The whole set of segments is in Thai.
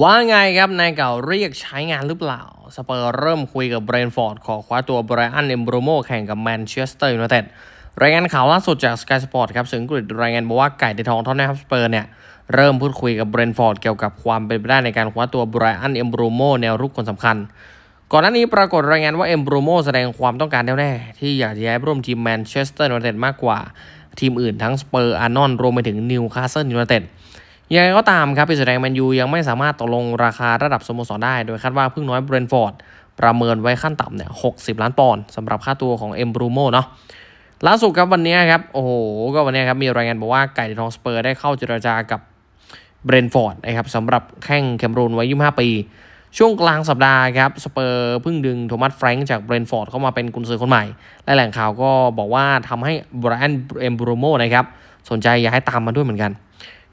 ว่าไงครับ นายเก่าเรียกใช้งานหรือเปล่า สเปอร์เริ่มคุยกับเบรนฟอร์ด ขอคว้าตัวไบรอันเอมโบรโมแข่งกับแมนเชสเตอร์ยูไนเต็ดรายงานข่าวล่าสุดจากสกายสปอร์ตครับซึ่อังกฤษรายงานบอกว่าไก่ในทองทอนแนมสเปอร์เนี่ย เริ่มพูดคุยกับเบรนฟอร์ดเกี่ยวกับความเป็นไปได้ในการคว้าตัวไบรอันเอมโบรโมแนวรุกคนสำคัญ ก่อนหน้านี้ปรากฏรายงานว่าเอมโบรโมแสดงความต้องการแน่วแน่ที่อยากจะย้ายไปร่วมทีมแมนเชสเตอร์ยูไนเต็ดมากกว่าทีมอื่นทั้งสเปอร์อาร์นอนรวมไปถึงนิวคาสเซิลยูไนเต็ด ยังไงก็ตามครับปีศาจแดงแมนยูยังไม่สามารถตกลงราคาระดับสโมสรได้ โดยคาดว่าพึ่งน้อยเบรนฟอร์ดประเมินไว้ขั้นต่ำเนี่ย60ล้านปอนด์สำหรับค่าตัวของเอ็มบรูโมเนาะล่าสุดครับวันนี้ครับ โอ้โห ก็วันนี้ครับ มีรายงานบอกว่าไก่ทองสเปอร์ได้เข้าเจรจากับเบรนฟอร์ดนะครับสำหรับแข้งแคมรูนไว้25 ปี ช่วงกลางสัปดาห์ครับสเปอร์เพิ่งดึงโทมัสแฟรงค์จากเบรนฟอร์ดเข้ามาเป็นกุนซือคนใหม่ และแหล่งข่าวก็บอกว่าทำให้ไบรอันเอ็มบรูโมนะครับสนใจอยากให้ตามมาด้วยเหมือนกัน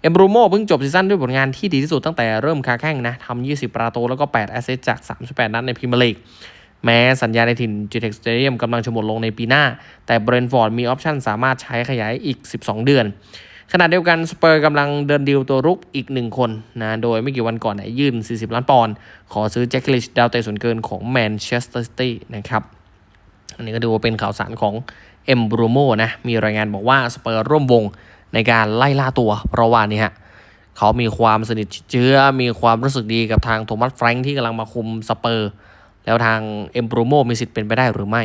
เอมบรูโมเพิ่งจบซีซั่นด้วยผลงานที่ดีที่สุดตั้งแต่เริ่มคาแข่งนะทำ20 ประตูแล้วก็ 8 แอสเซสจาก 38 นัดในพรีเมียร์ลีก แม้สัญญาในถิ่นจีเท็กสเตเดียมกำลังจะหมดลงในปีหน้า แต่เบรนฟอร์ดมีออปชั่นสามารถใช้ขยายอีก 12 เดือน ขณะเดียวกันสเปอร์กำลังเดินดีลตัวรุกอีกหนึ่งคนนะโดยไม่กี่วันก่อนเนี่ยยื่น 40 ล้านปอนด์ขอซื้อแจ็คลิชดาวเตะส่วนเกินของแมนเชสเตอร์ซิตี้นะครับอันนี้ก็ดูว่าเป็นข่าวสารของเอ็มบรูโมนะมีรายงานบอกว่าสเปอร์ร่วมวง ในการไล่ล่าตัวเพราะว่านี่ฮะเขามีความสนิทเชื้อมีความรู้สึกดีกับทางโทมัสแฟรงค์ที่กำลังมาคุมสเปอร์ แล้วทางเอ็มบรูโมมีสิทธิ์เป็นไปได้หรือไม่